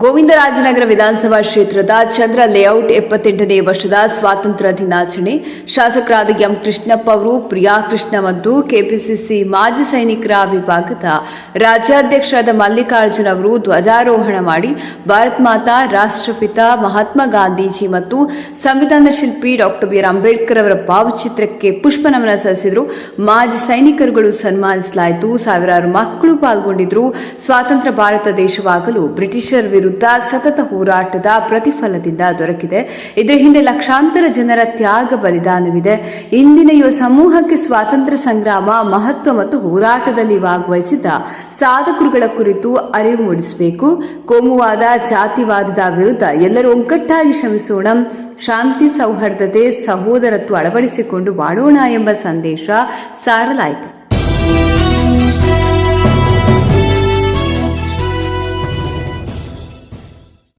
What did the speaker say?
ಗೋವಿಂದರಾಜನಗರ ವಿಧಾನಸಭಾ ಕ್ಷೇತ್ರದ ಚಂದ್ರ ಲೇಔಟ್ ಎಪ್ಪತ್ತೆಂಟನೇ ವರ್ಷದ ಸ್ವಾತಂತ್ರ್ಯ ದಿನಾಚರಣೆ. ಶಾಸಕರಾದ ಎಂ ಕೃಷ್ಣಪ್ಪ ಅವರು, ಪ್ರಿಯಾ ಕೃಷ್ಣ ಮತ್ತು ಕೆಪಿಸಿಸಿ ಮಾಜಿ ಸೈನಿಕರ ವಿಭಾಗದ ರಾಜ್ಯಾಧ್ಯಕ್ಷರಾದ ಮಲ್ಲಿಕಾರ್ಜುನ್ ಅವರು ಧ್ವಜಾರೋಹಣ ಮಾಡಿ ಭಾರತ್ ಮಾತಾ, ರಾಷ್ಟ್ರಪಿತ ಮಹಾತ್ಮ ಗಾಂಧೀಜಿ ಮತ್ತು ಸಂವಿಧಾನ ಶಿಲ್ಪಿ ಡಾಕ್ಟರ್ ಬಿ ಆರ್ ಅಂಬೇಡ್ಕರ್ ಅವರ ಭಾವಚಿತ್ರಕ್ಕೆ ಪುಷ್ಪ ನಮನ ಸಲ್ಲಿಸಿದರು. ಮಾಜಿ ಸೈನಿಕರುಗಳು ಸನ್ಮಾನಿಸಲಾಯಿತು. ಸಾವಿರಾರು ಮಕ್ಕಳು ಪಾಲ್ಗೊಂಡಿದ್ರು ಸ್ವಾತಂತ್ರ್ಯ ಭಾರತ ದೇಶವಾಗಲು ಬ್ರಿಟಿಷರ ವಿರುದ್ಧ ಸತತ ಹೋರಾಟದ ಪ್ರತಿಫಲದಿಂದ ದೊರಕಿದೆ. ಇದರ ಹಿಂದೆ ಲಕ್ಷಾಂತರ ಜನರ ತ್ಯಾಗ ಬಲಿದಾನವಿದೆ. ಇಂದಿನ ಯುವ ಸಮೂಹಕ್ಕೆ ಸ್ವಾತಂತ್ರ್ಯ ಸಂಗ್ರಾಮ, ಮಹತ್ವ ಮತ್ತು ಹೋರಾಟದಲ್ಲಿ ಭಾಗವಹಿಸಿದ್ದ ಸಾಧಕರುಗಳ ಕುರಿತು ಅರಿವು ಮೂಡಿಸಬೇಕು. ಕೋಮುವಾದ, ಜಾತಿವಾದದ ವಿರುದ್ಧ ಎಲ್ಲರೂ ಒಗ್ಗಟ್ಟಾಗಿ ಶ್ರಮಿಸೋಣ. ಶಾಂತಿ, ಸೌಹಾರ್ದತೆ, ಸಹೋದರತ್ವ ಅಳವಡಿಸಿಕೊಂಡು ಬಾಳೋಣ ಎಂಬ ಸಂದೇಶ ಸಾರಲಾಯಿತು.